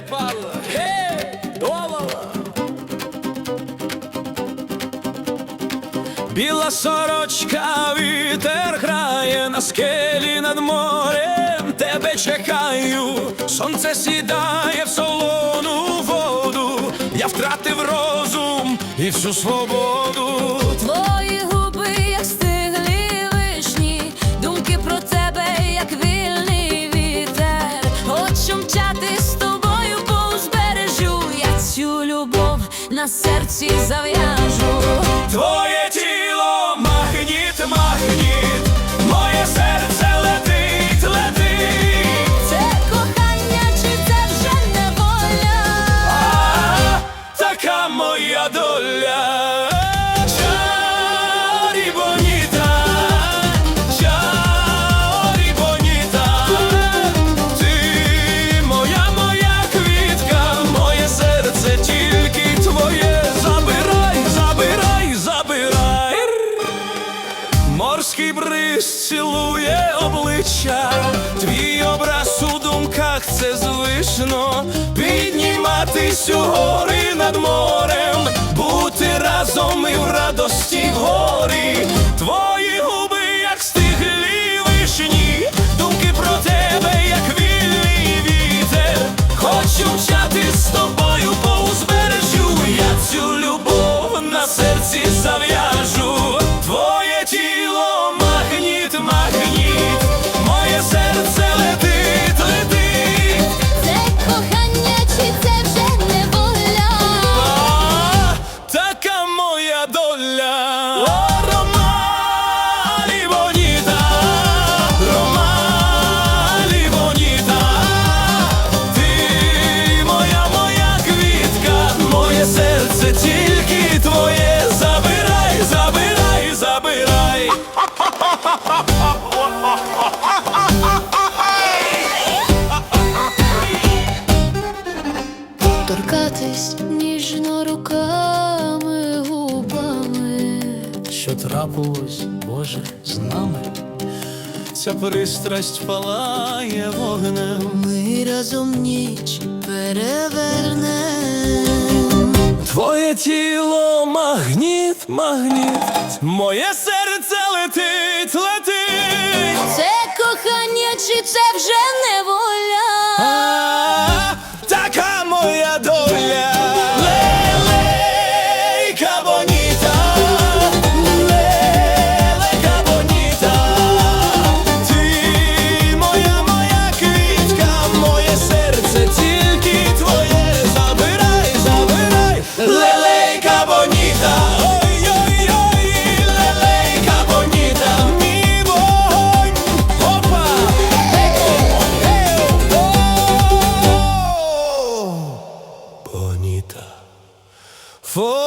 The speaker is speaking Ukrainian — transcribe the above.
випала, гей, олала. Біла сорочка, вітер грає на скелі над морем, тебе чекаю, сонце сідає в солону воду, я втратив розум і всю свободу. Серці зав'яжу. Морський бриз цілує обличчя, твій образ у думках це звично. Підніматись у гори над морем, бути разом і в радості Що трапилось, Боже, з нами? Ця пристрасть палає вогнем. Ми разом ніч перевернем. Твоє тіло магніт, магніт, моє серце летить, летить. Це кохання, чи це вже неволя? for